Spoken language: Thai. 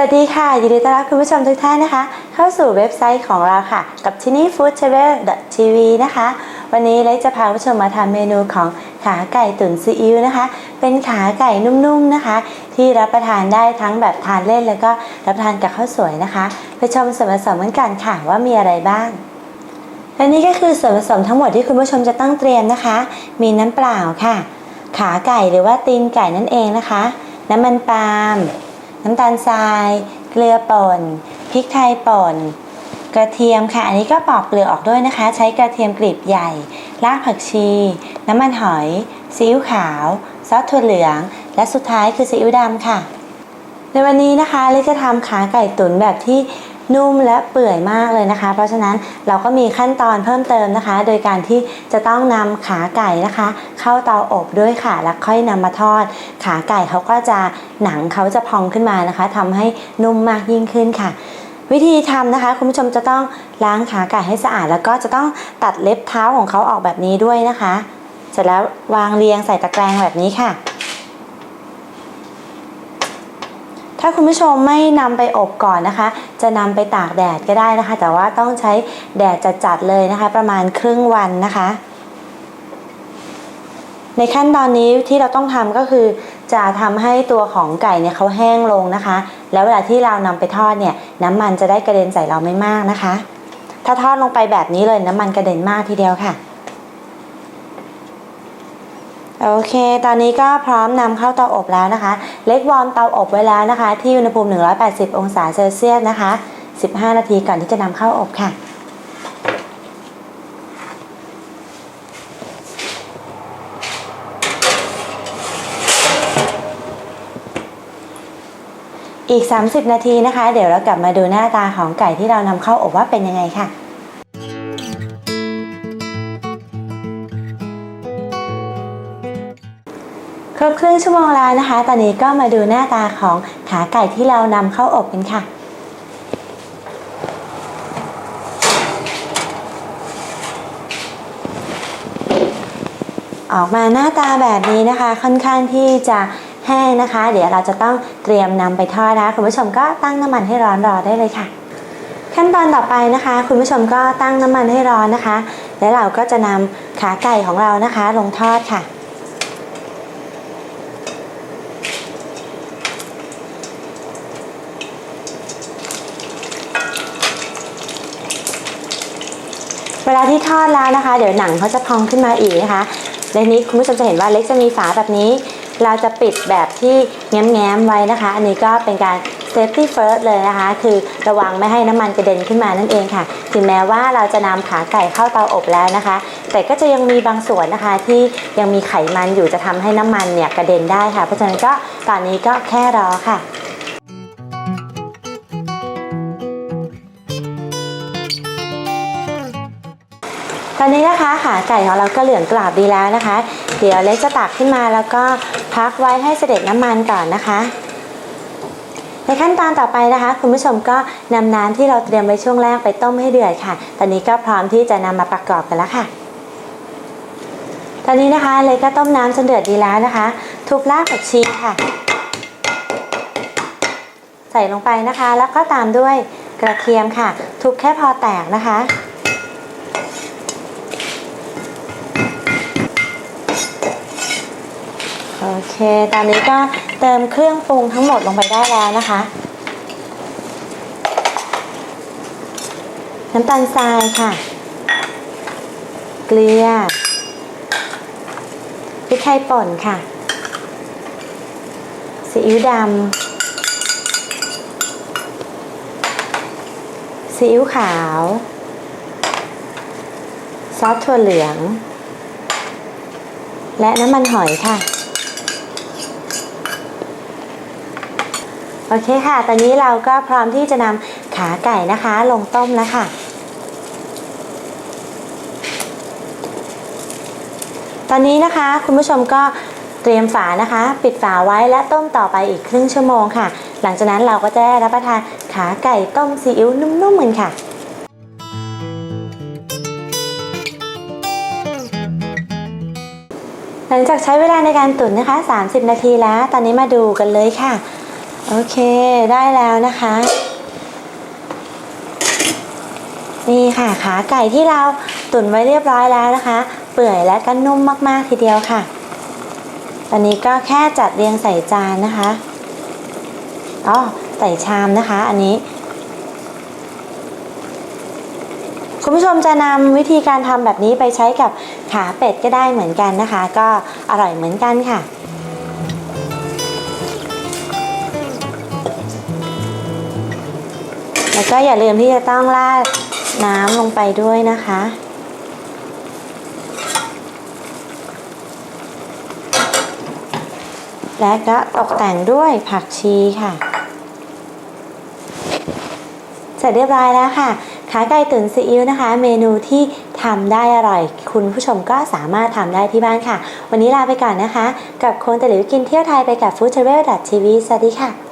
วัสดีค่ะ ยินดีต้อนรับคุณผู้ชมทุกท่านนะคะ เข้าสู่เว็บไซต์ของเราค่ะ กับที่นี่ foodtravel.tv นะคะ วันนี้เล็กจะพาผู้ชมมาทำเมนูของขาไก่ตุ๋นซีอิ๊วนะคะ เป็นขาไก่นุ่มๆนะคะ ที่รับประทานได้ทั้งแบบทานเล่น แล้วก็รับประทานกับข้าวสวยนะคะ ไปชมส่วนผสมกันกันค่ะว่ามีอะไรบ้างและนี่ก็คือส่วนผสมทั้งหมดที่คุณผู้ชมจะต้องเตรียมนะคะ มีน้ำเปล่าค่ะ ขาไก่หรือว่าตีนไก่นั่นเองนะคะ น้ำมันปาล์ม น้ำตาลทราย เกลือป่น พริกไทยป่น กระเทียมค่ะ อันนี้ก็ปอกเปลือกออกด้วยนะคะ ใช้กระเทียมกลีบใหญ่ รากผักชี น้ำมันหอย ซีอิ๊วขาว ซอสถั่วเหลือง และสุดท้ายคือซีอิ๊วดำค่ะ ในวันนี้นะคะเล็กจะทำขาไก่ตุ๋นแบบที่ นุ่มและเปื่อยมากเลยนะคะ เพราะฉะนั้นเราก็มีขั้นตอนเพิ่มเติมนะคะ โดยการที่จะต้องนำขาไก่นะคะ เข้าเตาอบด้วยค่ะ แล้วค่อยนำมาทอด ขาไก่เขาก็จะหนังเขาจะพองขึ้นมานะคะทำให้นุ่มมากยิ่งขึ้นค่ะวิธีทำนะคะ คุณผู้ชมจะต้องล้างขาไก่ให้สะอาด แล้วก็จะต้องตัดเล็บเท้าของเขาออกแบบนี้ด้วยนะคะ เสร็จแล้ววางเรียงใส่ตะแกรงแบบนี้ค่ะ ถ้าคุณผู้ชมไม่นำไปอบก่อนนะคะ จะนำไปตากแดดก็ได้นะคะ แต่ว่าต้องใช้แดดจัดๆเลยนะคะ ประมาณครึ่งวันนะคะ ในขั้นตอนนี้ที่เราต้องทำก็คือ จะทำให้ตัวของไก่เนี่ยเขาแห้งลงนะคะ แล้วเวลาที่เรานำไปทอดเนี่ยน้ำมันจะได้กระเด็นใส่เราไม่มากนะคะ ถ้าทอดลงไปแบบนี้เลยน้ำมันกระเด็นมากทีเดียวค่ะ โอเค ตอนนี้ก็พร้อมนำเข้าเตาอบแล้วนะคะ เล็กวอร์มเตาอบไว้แล้วนะคะ ที่อุณหภูมิ 180 องศาเซลเซียสนะคะ 15 นาทีก่อนที่จะนำเข้าอบค่ะอีก 30 นาทีนะคะ เดี๋ยวเรากลับมาดูหน้าตาของไก่ที่เรานำเข้าอบว่าเป็นยังไงค่ะ ครบครึ่งชั่วโมงแล้วนะคะ ตอนนี้ก็มาดูหน้าตาของขาไก่ที่เรานำเข้าอบกันค่ะออกมาหน้าตาแบบนี้นะคะ ค่อนข้างที่จะแห้งนะคะ เดี๋ยวเราจะต้องเตรียมนำไปทอดนะคะคุณผู้ชมก็ตั้งน้ำมันให้ร้อนรอได้เลยค่ะ ขั้นตอนต่อไปนะคะ คุณผู้ชมก็ตั้งน้ำมันให้ร้อนนะคะ แล้วเราก็จะนำขาไก่ของเรานะคะ ลงทอดค่ะ เวลาที่ทอดแล้วนะคะ เดี๋ยวหนังเขาจะพองขึ้นมาอีกนะคะและนี้คุณผู้ชมจะเห็นว่าเล็กจะมีฝาแบบนี้ เราจะปิดแบบที่แง้มๆไว้นะคะ อันนี้ก็เป็นการ safety first เลยนะคะ คือระวังไม่ให้น้ำมันกระเด็นขึ้นมานั่นเองค่ะ ถึงแม้ว่าเราจะนำขาไก่เข้าเตาอบแล้วนะคะ แต่ก็จะยังมีบางส่วนนะคะที่ยังมีไขมันอยู่จะทำให้น้ำมันเนี่ยกระเด็นได้ค่ะ เพราะฉะนั้นก็ตอนนี้ก็แค่รอค่ะ ตอนนี้นะคะขาไก่ของเราก็เหลืองกรอบดีแล้วนะคะ เดี๋ยวเล็กจะตักขึ้นมาแล้วก็พักไว้ให้เสด็จน้ำมันก่อนนะคะในขั้นตอนต่อไปนะคะ คุณผู้ชมก็นำน้ำที่เราเตรียมไว้ช่วงแรกไปต้มให้เดือดค่ะ ตอนนี้ก็พร้อมที่จะนำมาประกอบกันแล้วค่ะ ตอนนี้นะคะเล็กก็ต้มน้ำจนเดือดดีแล้วนะคะ ทุบรากผักชีค่ะ ใส่ลงไปนะคะ แล้วก็ตามด้วยกระเทียมค่ะ ทุบแค่พอแตกนะคะ โอเค ตอนนี้ก็เติมเครื่องปรุงทั้งหมดลงไปได้แล้วนะคะ น้ำตาลทรายค่ะ เกลือพริกไทยป่นค่ะ ซีอิ๊วดำ ซีอิ๊วขาว ซอสถั่วเหลือง และน้ำมันหอยค่ะ โอเคค่ะ ตอนนี้เราก็พร้อมที่จะนำขาไก่นะคะ ลงต้มแล้วค่ะ ตอนนี้นะคะคุณผู้ชมก็เตรียมฝานะคะ ปิดฝาไว้และต้มต่อไปอีกครึ่งชั่วโมงค่ะ หลังจากนั้นเราก็จะได้รับประทานขาไก่ต้มซีอิ๊วนุ่มๆกันค่ะหลังจากใช้เวลาในการตุ๋นนะคะ 30 นาทีแล้ว ตอนนี้มาดูกันเลยค่ะ โอเคได้แล้วนะคะ นี่ค่ะขาไก่ที่เราตุ๋นไว้เรียบร้อยแล้วนะคะ เปื่อยและก็นุ่มมากๆทีเดียวค่ะตอนนี้ก็แค่จัดเรียงใส่จานนะคะอ๋อใส่ชามนะคะ อันนี้ คุณผู้ชมจะนำวิธีการทำแบบนี้ไปใช้กับขาเป็ดก็ได้เหมือนกันนะคะ ก็อร่อยเหมือนกันค่ะ แล้วก็อย่าลืมที่จะต้องราดน้ำลงไปด้วยนะคะ และก็ตกแต่งด้วยผักชีค่ะ เสร็จเรียบร้อยแล้วค่ะ ขาไก่ตุ๋นซีอิ๊วนะคะ เมนูที่ทำได้อร่อย คุณผู้ชมก็สามารถทำได้ที่บ้านค่ะ วันนี้ลาไปก่อนนะคะ กับคนตะหลิวกินเที่ยวไทยไปกับ food travel tv สวัสดีค่ะ